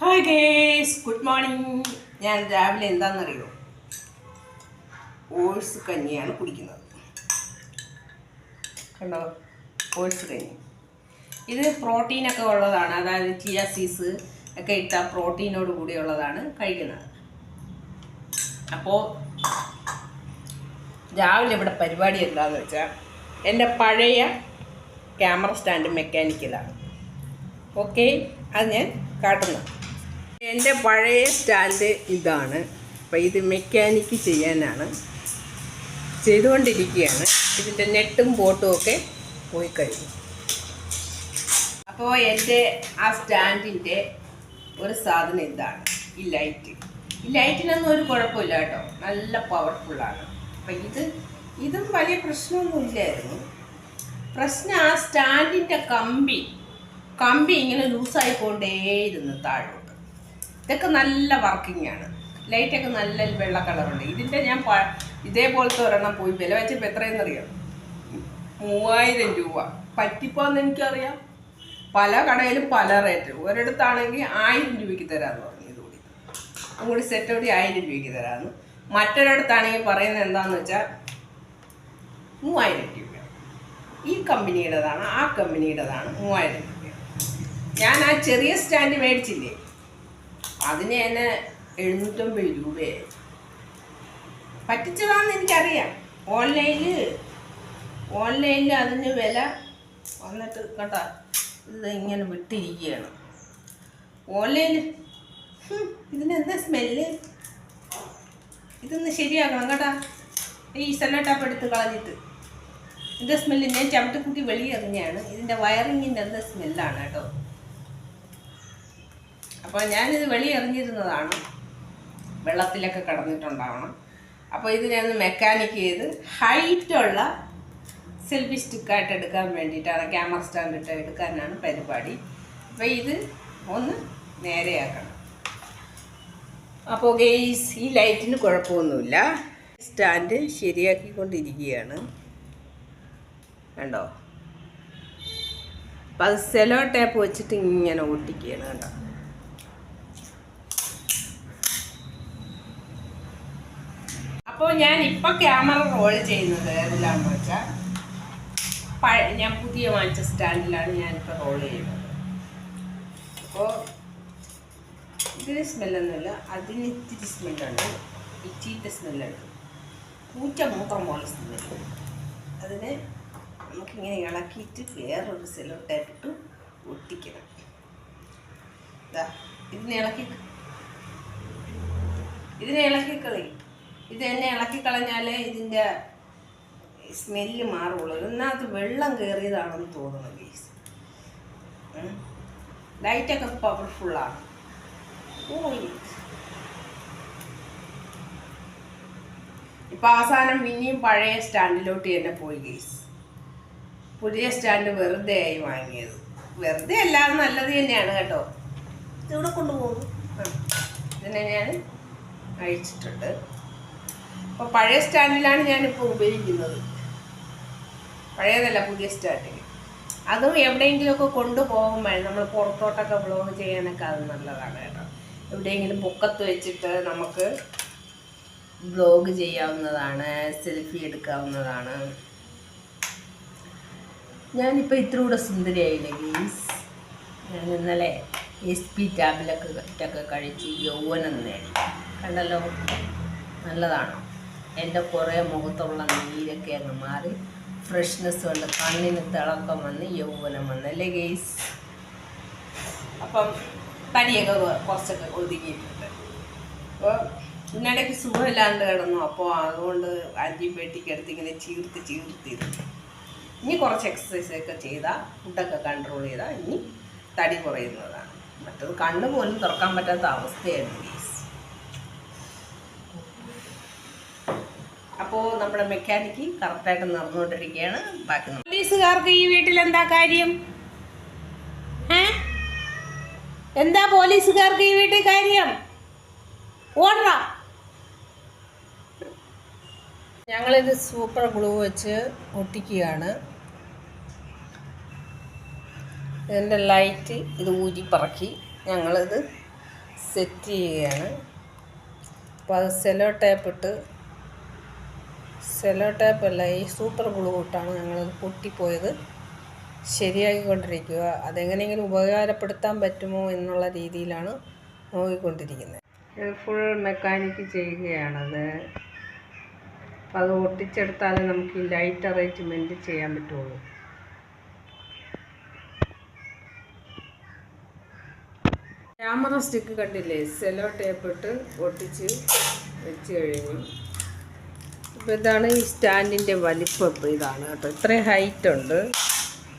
Hi guys good morning ഞാൻ രാവിലെ എന്താണെന്നറിയോ ഓഴ്സ് കഞ്ഞിയാണ് കുടിക്കുന്നത്. കണ്ടോ? ഓഴ്സ് കഞ്ഞി. ഇത് പ്രോട്ടീനൊക്കെ ഉള്ളതാണ്. അതായത് ചിയ സീസ് ഒക്കെ ഇട്ട പ്രോട്ടീനോട് കൂടിയുള്ളതാണ് കഴിക്കുന്നത്. അപ്പോൾ രാവിലെ ഇവിടെ പരിപാടി എന്താണെന്ന് വെച്ചാൽ എന്റെ പഴയ ക്യാമറ സ്റ്റാൻഡ് മെക്കാനിക്കലാണ് ഓക്കെ അത് ഞാൻ കാട്ടുന്നു. എന്റെ പഴയ സ്റ്റാൻഡ് ഇതാണ്. അപ്പോൾ ഇത് മെക്കാനിക്ക് ചെയ്യാനാണ്. ചെയ്തുകൊണ്ടിരിക്കുകയാണ്. ഇതിന്റെ നെട്ടും ബോട്ടും ഒക്കെ പോയി കഴിഞ്ഞു. അപ്പോൾ എന്റെ ആ സ്റ്റാൻഡിന്റെ ഒരു സാധനം ഇതാണ്. ഈ ലൈറ്റ്. ഈ ലൈറ്റിനൊന്നും ഒരു കുഴപ്പമില്ല കേട്ടോ. നല്ല പവർഫുള്ളാണ് അപ്പം ഇത് ഇതും വലിയ പ്രശ്നമൊന്നുമില്ലായിരുന്നു. പ്രശ്നം ആ സ്റ്റാൻഡിന്റെ കമ്പി കമ്പി ഇങ്ങനെ ലൂസായിക്കൊണ്ടേയിരുന്നു താഴോട്ട്. ഇതൊക്കെ നല്ല വർക്കിംഗ് ആണ്. ലൈറ്റൊക്കെ നല്ല വെള്ള കളറുണ്ട് ഇതിന്റെ ഞാൻ ഇതേപോലത്തെ ഒരെണ്ണം പോയി. വില വെച്ചപ്പോൾ എത്രയെന്ന് അറിയാം മൂവായിരം രൂപ. പറ്റിപ്പോന്ന് എനിക്കറിയാം. പല കടയിലും പല റേറ്റ് ഒരിടത്താണെങ്കിൽ ആയിരം രൂപയ്ക്ക് തരാമെന്ന് പറഞ്ഞു ഇതുകൂടി അതുകൂടി സെറ്റ് കൂടി ആയിരം രൂപയ്ക്ക് തരാമെന്ന് മറ്റൊരിടത്താണെങ്കിൽ പറയുന്നത് എന്താണെന്ന് വെച്ചാൽ മൂവായിരം രൂപ. ഈ കമ്പനിയുടേതാണ് ആ കമ്പനിയുടേതാണ് മൂവായിരം രൂപ. ഞാൻ ആ ചെറിയ സ്റ്റാൻഡ് മേടിച്ചില്ലേ? അതിന് തന്നെ എഴുന്നൂറ്റമ്പത് രൂപയായി. പറ്റിച്ചതാണെന്ന് എനിക്കറിയാം. ഓൺലൈനിൽ ഓൺലൈനിൽ അതിന് വില വന്നിട്ട് കേട്ടോ ഇത് ഇങ്ങനെ വിട്ടിരിക്കുകയാണ്. ഓൺലൈനിൽ ഇതിനെന്താ സ്മെല്ല്? ഇതൊന്ന് ശരിയാക്കണം കേട്ടാ. ഈ സെല്ലട്ടാപ്പ് എടുത്ത് കളഞ്ഞിട്ട്. ഇതിന്റെ സ്മെല്ല് ഞാൻ ചവിട്ടിക്കുട്ടി വെളിയെറിഞ്ഞാണ് ഇതിന്റെ വയറിങ്ങിന്റെ എന്താ സ്മെല്ലാണ് കേട്ടോ. അപ്പോൾ ഞാനിത് വെളിയെറിഞ്ഞിരുന്നതാണ് വെള്ളത്തിലൊക്കെ കടന്നിട്ടുണ്ടാവണം. അപ്പോൾ ഇതിനെ ഒന്ന് മെക്കാനിക് ചെയ്ത് ഹൈറ്റുള്ള സെൽഫി സ്റ്റിക്കായിട്ട് എടുക്കാൻ വേണ്ടിയിട്ടാണ് ക്യാമറ സ്റ്റാൻഡ് ഇട്ട് എടുക്കാനാണ് പരിപാടി. അപ്പോൾ ഇത് ഒന്ന് നേരെയാക്കണം. അപ്പോൾ ഗെയ്സ് ഈ ലൈറ്റിന് കുഴപ്പമൊന്നുമില്ല. സ്റ്റാൻഡ് ശരിയാക്കിക്കൊണ്ടിരിക്കുകയാണ്. കണ്ടോ? അപ്പം അത് സെലോ ടേപ്പ് വെച്ചിട്ട് ഇങ്ങനെ ഒട്ടിക്കുകയാണ് കണ്ടോ? അപ്പോൾ ഞാൻ ഇപ്പോൾ ക്യാമറ റോൾ ചെയ്യുന്നത് ഏതിലാണെന്ന് വെച്ചാൽ പഴ ഞാൻ പുതിയ വാങ്ങിച്ച സ്റ്റാൻഡിലാണ് ഞാനിപ്പോൾ റോൾ ചെയ്യുന്നത്. അപ്പോൾ ഇതിന് സ്മെല്ലൊന്നുമില്ല അതിന് ഇത്തിരി സ്മെല്ലുണ്ട് ഇച്ചിന്റെ സ്മെല്ലുണ്ട് പൂച്ച മൂത്രം പോലെ സ്മെല്ല് അതിന് നമുക്കിങ്ങനെ ഇളക്കിയിട്ട് വേറൊരു സെലോ ടൈപ്പിട്ട് ഒട്ടിക്കണം. ഇതാ ഇതിനെ ഇളക്കി ഇതിനെ ഇളക്കിക്കളി ഇത് തന്നെ ഇളക്കി കളഞ്ഞാൽ ഇതിന്റെ സ്മെല്ല് മാറുള്ളൂ. ഇതിനകത്ത് വെള്ളം കയറിയതാണെന്ന് തോന്നുന്നു ഗീസ് ലൈറ്റൊക്കെ പവർഫുള്ളാണ് ഓ ഇപ്പം അവസാനം പിന്നെയും പഴയ സ്റ്റാൻഡിലോട്ട് തന്നെ പോയി ഗീസ് പുതിയ സ്റ്റാൻഡ് വെറുതെ ആയി വാങ്ങിയത്. വെറുതെ അല്ലാതെ നല്ലത് തന്നെയാണ് കേട്ടോ. ഇതിവിടെ കൊണ്ടുപോകുന്നു? ആ ഇതിനെ ഞാൻ അഴിച്ചിട്ടുണ്ട്. അപ്പോൾ പഴയ സ്റ്റാൻഡിലാണ് ഞാനിപ്പോൾ ഉപയോഗിക്കുന്നത്. പഴയതല്ല പുതിയ സ്റ്റാൻഡിൽ അതും എവിടെയെങ്കിലുമൊക്കെ കൊണ്ടുപോകുമ്പോൾ നമ്മൾ പുറത്തോട്ടൊക്കെ ബ്ലോഗ് ചെയ്യാനൊക്കെ അത് നല്ലതാണ് കേട്ടോ. എവിടെയെങ്കിലും പൊക്കത്ത് വെച്ചിട്ട് നമുക്ക് ബ്ലോഗ് ചെയ്യാവുന്നതാണ് സെൽഫി എടുക്കാവുന്നതാണ്. ഞാനിപ്പോൾ ഇത്ര കൂടെ സുന്ദരിയായില്ലേ ഗീസ് ഞാൻ ഇന്നലെ എസ് പി ടാബിലൊക്കെ ഒക്കെ കഴിച്ച് യൗവനം നേടി. കണ്ടല്ലോ? നല്ലതാണ്. എന്റെ കുറേ മുഖത്തുള്ള നീരൊക്കെ അങ്ങ് മാറി. ഫ്രഷ്നെസ് കൊണ്ട് കണ്ണിന് തിളക്കം വന്ന് യൗവനം വന്ന്. അല്ലേ ഗെയ്സ്? അപ്പം പനിയൊക്കെ കുറച്ചൊക്കെ ഒതുങ്ങിയിട്ടുണ്ട്. അപ്പോൾ ഇതിനിടയ്ക്ക് സുഖമില്ലാണ്ട് കിടന്നു. അപ്പോൾ അതുകൊണ്ട് ആന്റിബയോട്ടിക് എടുത്ത് ഇങ്ങനെ ചീർത്ത് ചീർത്തിരുന്നു ഇനി കുറച്ച് എക്സസൈസ് ഒക്കെ ചെയ്താൽ ഫുഡൊക്കെ കൺട്രോൾ ചെയ്താൽ ഇനി തടി കുറയുന്നതാണ്. മറ്റത് കണ്ണ് പോലും തുറക്കാൻ പറ്റാത്ത അവസ്ഥയായിരുന്നു ഗീസ് അപ്പോൾ നമ്മുടെ മെക്കാനിക്ക് കറക്റ്റായിട്ട് നടന്നുകൊണ്ടിരിക്കുകയാണ്. ബാക്കി പോലീസുകാർക്ക് ഈ വീട്ടിൽ എന്താ കാര്യം? ഏ? എന്താ പോലീസുകാർക്ക് ഈ വീട്ടിൽ കാര്യം? ഓടറ. ഞങ്ങളിത് സൂപ്പർ ഗ്ലൂ വെച്ച് ഒട്ടിക്കുകയാണ്. ഇതിന്റെ ലൈറ്റ് ഇത് ഊരി പറക്കി ഞങ്ങളിത് സെറ്റ് ചെയ്യുകയാണ്. അപ്പോൾ അത് സെലോ ടേപ്പ് ഇട്ട് സെലോ ടേപ്പ് അല്ല ഈ സൂപ്പർ ഗ്ലൂ ഇട്ടാണ് ഞങ്ങളത് പൊട്ടിപ്പോയത്. ശരിയാക്കിക്കൊണ്ടിരിക്കുക. അതെങ്ങനെയെങ്കിലും ഉപകാരപ്പെടുത്താൻ പറ്റുമോ എന്നുള്ള രീതിയിലാണ് നോക്കിക്കൊണ്ടിരിക്കുന്നത്. ഫുൾ മെക്കാനിക്ക് ചെയ്യുകയാണത്. അപ്പോൾ അത് ഒട്ടിച്ചെടുത്താലേ നമുക്ക് ഈ ലൈറ്റ് അറേഞ്ച്മെന്റ് ചെയ്യാൻ പറ്റുള്ളൂ. ക്യാമറ സ്റ്റിക്ക് കണ്ടില്ലേ? സെലോ ടേപ്പ് ഇട്ട് ഒട്ടിച്ച് വെച്ച് കഴിഞ്ഞു. അപ്പോൾ ഇതാണ് ഈ സ്റ്റാൻഡിന്റെ വലിപ്പം. ഇതാണ് കേട്ടോ. ഇത്രയും ഹൈറ്റ് ഉണ്ട്.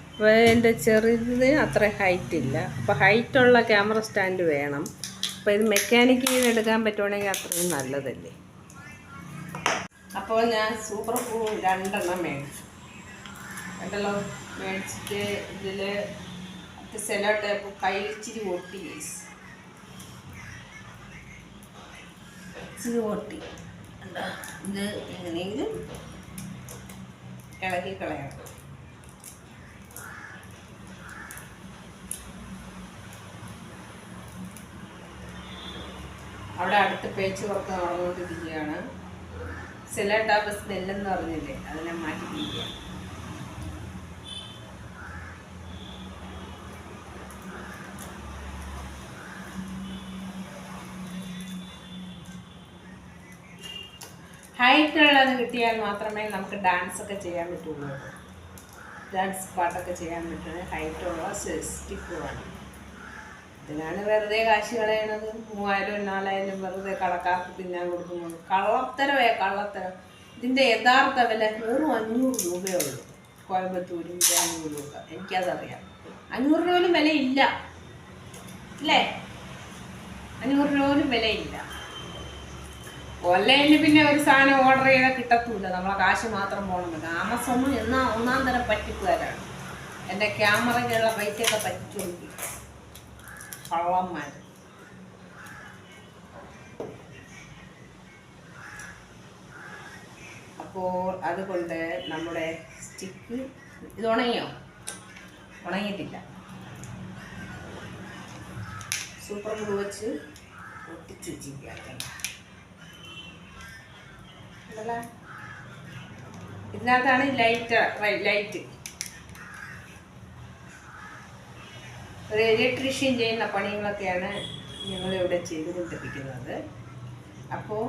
അപ്പോൾ എന്റെ ചെറുതിന് അത്ര ഹൈറ്റ് ഇല്ല. അപ്പോൾ ഹൈറ്റുള്ള ക്യാമറ സ്റ്റാൻഡ് വേണം. അപ്പോൾ ഇത് മെക്കാനിക്കിൽ എടുക്കാൻ പറ്റുവാണെങ്കിൽ അത്രയും നല്ലതല്ലേ? അപ്പോൾ ഞാൻ സൂപ്പർ ഫൂ രണ്ടെണ്ണം മേടിച്ചു. രണ്ടെണ്ണം മേടിച്ചിട്ട് ഇതിൽ സെലോ ടേപ്പ് കയ്യിൽ ഇച്ചിരി ഗൈസ് ഇച്ചിരി കണ്ടോ? ഇത് എങ്ങനെയെങ്കിലും ഇളകി കളയണം. അവിടെ അടുത്ത് പേച്ച് പുറത്ത് നടന്നുകൊണ്ടിരിക്കുകയാണ്. സെലോ ടാപ്പ് സ്മെല്ലെന്ന് പറഞ്ഞില്ലേ? അതിനെ മാറ്റിയിരിക്കുക ഹൈറ്റ് കിട്ടിയാൽ മാത്രമേ നമുക്ക് ഡാൻസ് ഒക്കെ ചെയ്യാൻ പറ്റുള്ളൂ. ഡാൻസ് പാട്ടൊക്കെ ചെയ്യാൻ പറ്റുന്നത് ഹൈറ്റുള്ള സ്റ്റിക്ക് ഇതിനാണ് വെറുതെ കാശ് കളയണത്. മൂവായിരം നാലായിരം വെറുതെ കടക്കാർക്ക് തിന്നാൻ കൊടുക്കുന്നത് കള്ളത്തരവേ കള്ളത്തരം. ഇതിന്റെ യഥാർത്ഥ വില വെറും അഞ്ഞൂറ് രൂപയേ ഉള്ളൂ കോയമ്പത്തൂരും ബാംഗ്ലൂരും ഒക്കെ. എനിക്കതറിയാം. അഞ്ഞൂറ് രൂപ പോലും വിലയില്ല. അല്ലേ? അഞ്ഞൂറ് രൂപ പോലും വിലയില്ല. ഓൺലൈനിൽ പിന്നെ ഒരു സാധനം ഓർഡർ ചെയ്താൽ കിട്ടത്തൂല നമ്മളെ കാശ് മാത്രം പോകണമെന്ന് ആമസോൺ എന്നാ ഒന്നാം തരം പറ്റിപ്പുകാരാണ്. എന്റെ ക്യാമറയ്ക്കുള്ള പൈസയൊക്കെ പറ്റിച്ചോണ്ടി കള്ളന്മാർ അപ്പോൾ അതുകൊണ്ട് നമ്മുടെ സ്റ്റിക്ക് ഇത് ഉണങ്ങിയോ? ഉണങ്ങിയിട്ടില്ല. സൂപ്പർ ഗ്ലൂ വെച്ച് ഒട്ടിച്ച് വെച്ചിരിക്കുകയാണ്. ഉണ്ടല്ലോ. ഇതിനകത്താണ് ലൈറ്റ് ലൈറ്റ് ഒരു ഇലക്ട്രീഷ്യൻ ചെയ്യുന്ന പണികളൊക്കെയാണ് ഞങ്ങളിവിടെ ചെയ്തുകൊണ്ടിരിക്കുന്നത്. അപ്പോൾ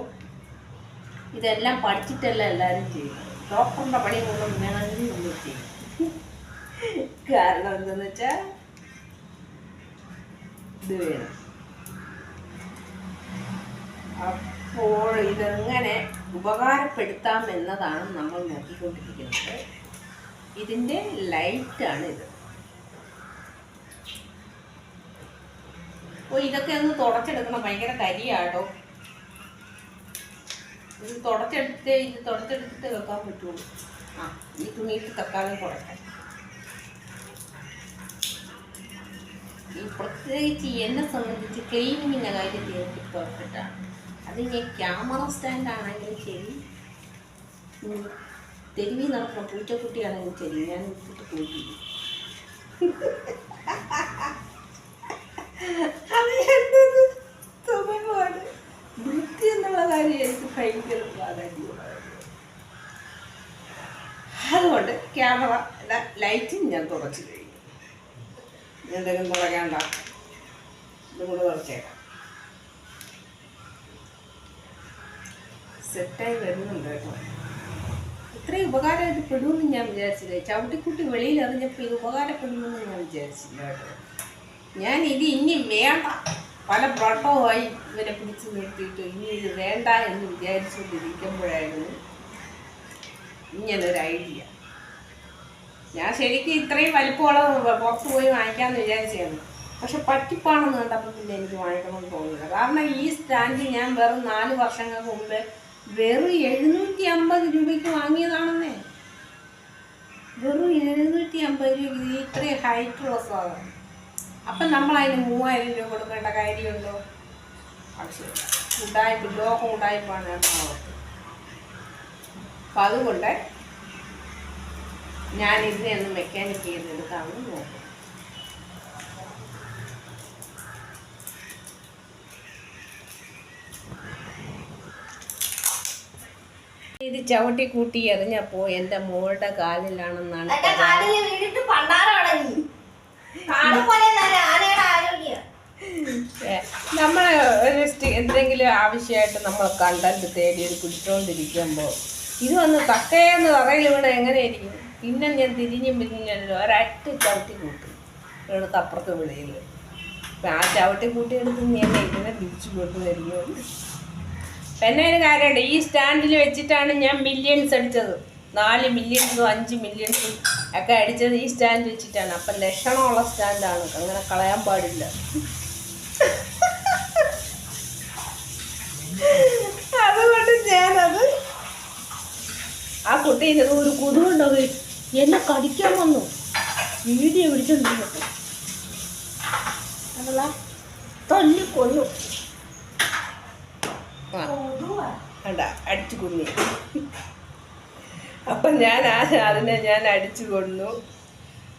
ഇതെല്ലാം പഠിച്ചിട്ടല്ല എല്ലാവരും ചെയ്യുന്നത്? ഡോക്ടറിന്റെ പണി മുഴുവൻ വേണമെങ്കിൽ നമ്മൾ ചെയ്യും. കാരണം എന്തെന്ന് വെച്ചാൽ ഇത് വേണം. അപ്പോൾ ഇതെങ്ങനെ ഉപകാരപ്പെടുത്താം എന്നതാണ് നമ്മൾ നോക്കിക്കൊണ്ടിരിക്കുന്നത്. ഇതിന്റെ ലൈറ്റാണ് ഇത്. ഓ ഇതൊക്കെ ഒന്ന് തുടച്ചെടുക്കണം. ഭയങ്കര കരിയാട്ടോ. ഇത് തുടച്ചെടുത്ത് ഇത് തുടച്ചെടുത്തിട്ട് വെക്കാൻ പറ്റുള്ളൂ. ആ ഈ തുണിയിട്ട് തക്കാളി തുടക്കാം. ഈ പ്രത്യേകിച്ച് എന്നെ സംബന്ധിച്ച് ക്ലീനിങ്ങിന്റെ കാര്യത്തിൽ പെർഫെക്റ്റാണ് അത് ഇനി ക്യാമറ സ്റ്റാൻഡ് ആണെങ്കിലും ശരി തെരുവി നടക്കുന്ന പൂച്ചക്കുട്ടിയാണെങ്കിലും ശരി. ഞാൻ ഇട്ടിട്ട് പോയി വൃത്തി എന്നുള്ള കാര്യം എനിക്ക് ഭയങ്കര അതുകൊണ്ട് ക്യാമറ ലൈറ്റും ഞാൻ തുടച്ചു കഴിഞ്ഞു. എന്തെങ്കിലും തുടയ്ക്കണ്ട ഇതും കൂടെ തുടച്ചേക്കാം. സെറ്റായി വരുന്നുണ്ട് കേട്ടോ. ഇത്രയും ഉപകാരമായിട്ട് പെടുമെന്ന് ഞാൻ വിചാരിച്ചില്ല. ചവിട്ടിക്കുട്ടി വെളിയിൽ അറിഞ്ഞപ്പോൾ ഇത് ഉപകാരപ്പെടുമെന്ന് ഞാൻ വിചാരിച്ചില്ല കേട്ടോ. ഞാൻ ഇത് ഇനി വേണ്ട. പല പ്രോട്ടോവായി ഇവരെ പിടിച്ചു നിർത്തിയിട്ട് ഇനി ഇത് വേണ്ട എന്ന് വിചാരിച്ചുകൊണ്ടിരിക്കുമ്പോഴായിരുന്നു ഇങ്ങനൊരു ഐഡിയ ഞാൻ ശരിക്കും ഇത്രയും വലിപ്പമുള്ള പുറത്ത് പോയി വാങ്ങിക്കാമെന്ന് വിചാരിച്ചായിരുന്നു. പക്ഷെ പറ്റിപ്പാണെന്ന് കണ്ടപ്പോൾ പിന്നെ എനിക്ക് വാങ്ങിക്കണമെന്ന് തോന്നുന്നില്ല കാരണം ഈ സ്റ്റാൻഡ് ഞാൻ വെറും നാല് വർഷങ്ങൾക്ക് മുമ്പ് വെറും എഴുന്നൂറ്റി അമ്പത് രൂപയ്ക്ക് വാങ്ങിയതാണെന്നേ. വെറും എഴുന്നൂറ്റി അമ്പത് രൂപ ഇത് ഇത്രയും ഹൈറ്റുള്ള സാധനം. അപ്പം നമ്മൾ അതിന് മൂവായിരം രൂപ കൊടുക്കേണ്ട കാര്യമുണ്ടോ? ആവശ്യമില്ല ഉടായ്പ ലോകം ഉടായ്പാണ് എറണാകുളത്ത് അപ്പം അതുകൊണ്ട് ഞാൻ ഇതിനെ ഒന്ന് മെക്കാനിക് ചെയ്തെടുക്കാമെന്ന് നോക്കും. ഇത് ചവിട്ടി കൂട്ടി എറിഞ്ഞപ്പോ എന്റെ മോളുടെ കാലിലാണെന്നാണ് നമ്മൾ ഒരു എന്തെങ്കിലും ആവശ്യമായിട്ട് നമ്മൾ കണ്ടന്റ് തേടി ഒരു പിടിച്ചോണ്ടിരിക്കുമ്പോൾ ഇത് വന്ന് തക്കയെന്ന് തറയിൽ ഇവിടെ എങ്ങനെയായിരിക്കും? പിന്നെ ഞാൻ തിരിഞ്ഞും പിരിഞ്ഞല്ലോ ഒരറ്റ ചവിട്ടി കൂട്ടി. ഇവിടുത്തെ അപ്പുറത്ത് വിളിയിൽ ആ ചവിട്ടി കൂട്ടി എടുത്ത് ഞാൻ ഇതിനെ തിരിച്ചു കൊണ്ടുവരികയുള്ളൂ പിന്നെ ഒരു കാര്യമുണ്ട് ഈ സ്റ്റാൻഡിൽ വെച്ചിട്ടാണ് ഞാൻ മില്യൺസ് അടിച്ചത്. നാല് മില്യൺസും അഞ്ച് മില്യൺസും ഒക്കെ അടിച്ചത് ഈ സ്റ്റാൻഡ് വെച്ചിട്ടാണ്. അപ്പം ലക്ഷണമുള്ള സ്റ്റാൻഡാണ്. അങ്ങനെ കളയാൻ പാടില്ല. അതുകൊണ്ട് ഞാനത് ആ കുട്ടി ഒരു കൊതുകുണ്ടത് എന്നെ കടിക്കാൻ വന്നു. വീഡിയോ പിടിച്ചോണ്ടിരുന്നു അതല്ല തല്ലി കൊന്നു ആ. കണ്ട അടിച്ചു കൊന്നു. അപ്പം ഞാൻ ആ അതിനെ ഞാൻ അടിച്ചു കൊന്നു.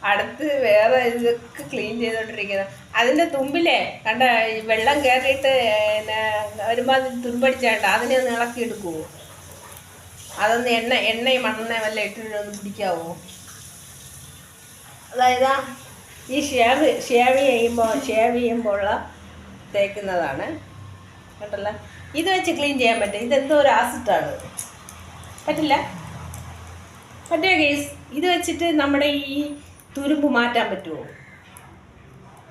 അടുത്ത് വേറെ ഇതൊക്കെ ക്ലീൻ ചെയ്തോണ്ടിരിക്കുന്ന. അതിന്റെ തുമ്പിലേ കണ്ട വെള്ളം കയറിയിട്ട് പിന്നെ ഒരുമാതിരി തുമ്പടിച്ചാണ്ട അതിനെ ഒന്ന് ഇളക്കി എടുക്കുമോ അതൊന്ന് എണ്ണ എണ്ണയും മണ്ണെണ്ണയും വല്ല ഇട്ടിട്ടൊന്ന് പിടിക്കാവോ? അതായത് ഈ ഷേവ് ഷേവ് ചെയ്യുമ്പോൾ ഷേവ് ചെയ്യുമ്പോഴുള്ള തേക്കുന്നതാണ്. കണ്ടല്ല? ഇത് വെച്ച് ക്ലീൻ ചെയ്യാൻ പറ്റും. ഇതെന്തോ ഒരു ആസിഡാണ് പറ്റില്ല? പറ്റുമോ കേസ് ഇത് വെച്ചിട്ട് നമ്മുടെ ഈ തുരുമ്പ് മാറ്റാൻ പറ്റുമോ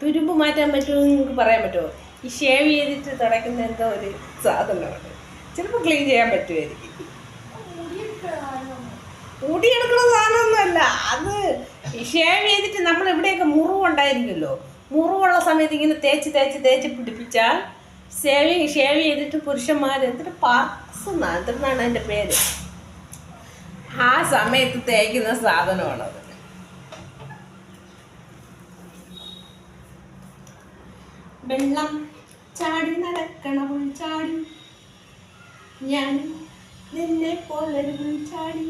തുരുമ്പ് മാറ്റാൻ പറ്റുമോ എന്ന് നിങ്ങൾക്ക് പറയാൻ പറ്റുമോ ഈ ഷേവ് ചെയ്തിട്ട് തുടയ്ക്കുന്ന എന്തോ ഒരു സാധനമാണ്. ചിലപ്പോൾ ക്ലീൻ ചെയ്യാൻ പറ്റുമായിരിക്കും മുടിയെടുക്കുന്ന സാധനമൊന്നുമല്ല. അത് ഷേവ് ചെയ്തിട്ട് നമ്മൾ ഇവിടെയൊക്കെ മുറിവുണ്ടായിരിക്കുമല്ലോ മുറിവുള്ള സമയത്ത് ഇങ്ങനെ തേച്ച് തേച്ച് തേച്ച് പിടിപ്പിച്ചാൽ ഷേവിങ് ഷേവ് ചെയ്തിട്ട് പുരുഷന്മാർ എന്നിട്ട് പാർക്സ് എന്നാണ് എന്റെ പേര്? ആ സമയത്ത് തേക്കുന്ന സാധനമാണത് വെള്ളം ചാടി നടക്കണ ചാടി. ഞാൻ നിന്നെ പോലൊരു ചാടി.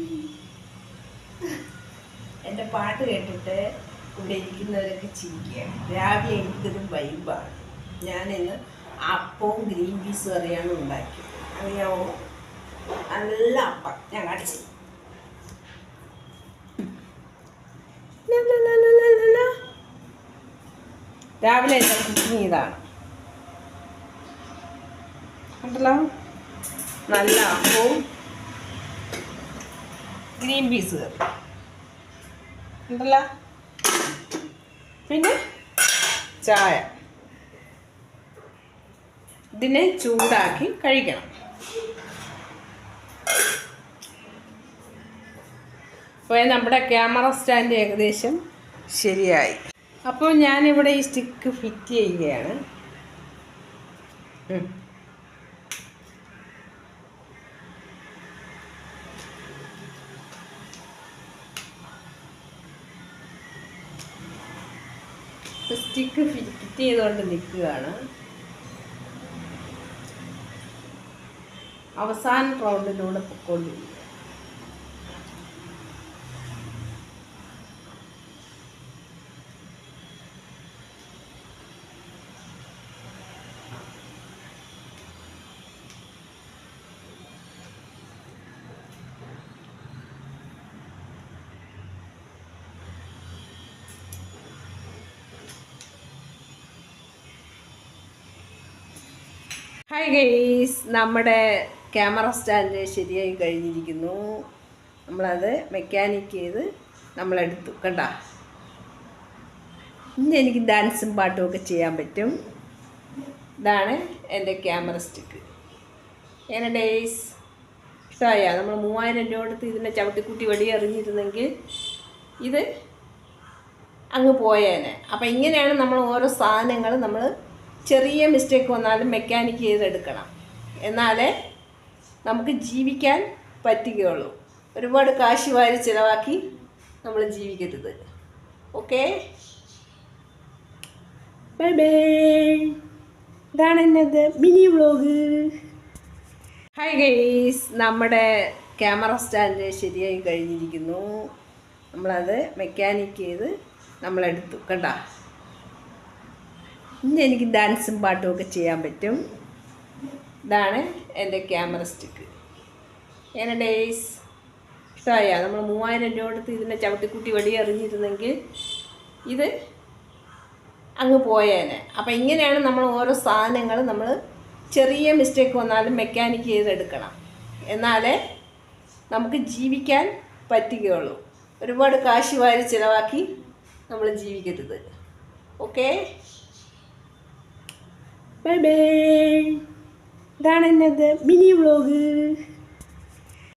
എന്റെ പാട്ട് കേട്ടിട്ട് ഇവിടെ ഇരിക്കുന്നവരൊക്കെ ചിരിക്കുകയാണ്. രാവിലെ എനിക്കൊരു വൈബാണ് ഞാനിന്ന് അപ്പവും ഗ്രീൻ പീസ് കറിയാണ് ഉണ്ടാക്കിയത്. അറിയാമോ നല്ല അപ്പം. ഞാൻ കാണിച്ചു രാവിലെ കുക്കിങ് ഇതാണ് കണ്ടല്ലോ? നല്ല അപ്പവും ഗ്രീൻ പീസ് കറി. ഉണ്ടല്ലോ പിന്നെ ചായ. ഇതിനെ ചൂടാക്കി കഴിക്കണം അപ്പോൾ നമ്മുടെ ക്യാമറ സ്റ്റാൻഡ് ഏകദേശം ശരിയായി. അപ്പോൾ ഞാനിവിടെ ഈ സ്റ്റിക്ക് ഫിറ്റ് ചെയ്യുകയാണ്. സ്റ്റിക്ക് ഫിറ്റ് ചെയ്തുകൊണ്ട് നിൽക്കുകയാണ്. അവസാന റൗണ്ടിലൂടെ പൊക്കോണ്ടിരിക്കുക. ഹൈ ഗൈസ് നമ്മുടെ ക്യാമറ സ്റ്റാൻഡ് ശരിയായി കഴിഞ്ഞിരിക്കുന്നു. നമ്മളത് മെക്കാനിക് ചെയ്ത് നമ്മളെടുത്തു. കണ്ട? ഇനി എനിക്ക് ഡാൻസും പാട്ടും ഒക്കെ ചെയ്യാൻ പറ്റും. ഇതാണ് എന്റെ ക്യാമറ സ്റ്റിക്ക് എങ്ങനെ ഡേയ്സ് ഇഷ്ടമായ നമ്മൾ മൂവായിരം രൂപ കൊടുത്ത് ഇതിനെ ചവിട്ടിക്കുട്ടി വെടി എറിഞ്ഞിരുന്നെങ്കിൽ ഇത് അങ്ങ് പോയേനെ. അപ്പം ഇങ്ങനെയാണ് നമ്മൾ ഓരോ സാധനങ്ങൾ നമ്മൾ ചെറിയ മിസ്റ്റേക്ക് വന്നാലും മെക്കാനിക്ക് ചെയ്തെടുക്കണം. എന്നാലേ നമുക്ക് ജീവിക്കാൻ പറ്റുകയുള്ളൂ. ഒരുപാട് കാശ് വാരി ചിലവാക്കി നമ്മൾ ജീവിക്കരുത്. ഓക്കെ? Bye bye. ഇതാണ് എന്നത് മിനി വ്ലോഗ് ഹായ് ഗൈസ്. നമ്മുടെ ക്യാമറ സ്റ്റാൻഡ് ശരിയായി കഴിഞ്ഞിരിക്കുന്നു. നമ്മളത് മെക്കാനിക് ചെയ്ത് നമ്മളെടുത്തു. കണ്ട? ഇനി എനിക്ക് ഡാൻസും പാട്ടും ഒക്കെ ചെയ്യാൻ പറ്റും. ഇതാണ് എന്റെ ക്യാമറ സ്റ്റിക്ക്. എന്നെ ഡേയ്സ്? ഇഷ്ടമായ നമ്മൾ മൂവായിരം രൂപ കൊടുത്ത് ഇതിനെ ചവിട്ടിക്കുട്ടി വെളിയെറിഞ്ഞിരുന്നെങ്കിൽ ഇത് അങ്ങ് പോയേനെ. അപ്പം ഇങ്ങനെയാണ് നമ്മൾ ഓരോ സാധനങ്ങൾ നമ്മൾ ചെറിയ മിസ്റ്റേക്ക് വന്നാലും മെക്കാനിക്ക് ചെയ്തെടുക്കണം. എന്നാലേ നമുക്ക് ജീവിക്കാൻ പറ്റുകയുള്ളൂ. ഒരുപാട് കാശ് വാരി ചിലവാക്കി നമ്മൾ ജീവിക്കരുത്. ഓക്കേ? Bye bye. ഇതാണ് എന്നത് മിനി വ്ളോഗ്.